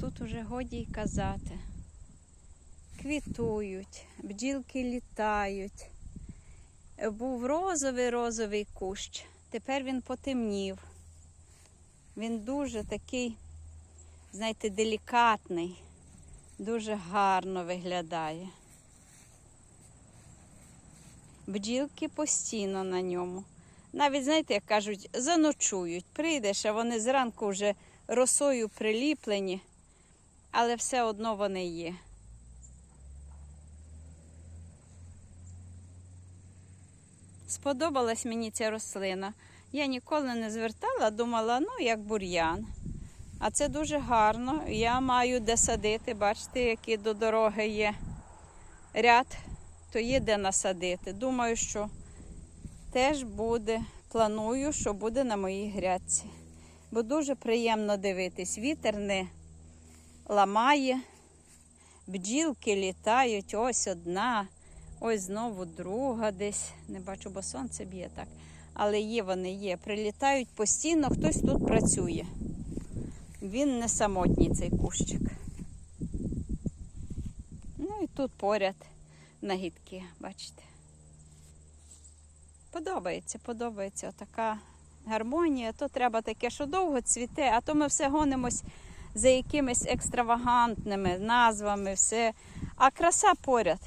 тут уже годі й казати. Квітують, бджілки літають. Був розовий-розовий кущ, тепер він потемнів. Він дуже такий, знаєте, делікатний, дуже гарно виглядає. Бджілки постійно на ньому. Навіть, знаєте, як кажуть, заночують. Прийдеш, а вони зранку вже росою приліплені, але все одно вони є. Сподобалась мені ця рослина. Я ніколи не звертала, думала, ну як бур'ян. А це дуже гарно. Я маю де садити. Бачите, які до дороги є ряд, то є де насадити. Думаю, що теж буде. Планую, що буде на моїй грядці. Бо дуже приємно дивитись. Вітер не ламає, бджілки літають, ось одна, ось знову друга десь. Не бачу, бо сонце б'є так. Але є вони є. Прилітають постійно, хтось тут працює. Він не самотній цей кущик. Ну і тут поряд нагідки, бачите. Подобається, подобається така гармонія. То треба таке, що довго цвіте, а то ми все гонимось за якимись екстравагантними назвами, все. А краса поряд.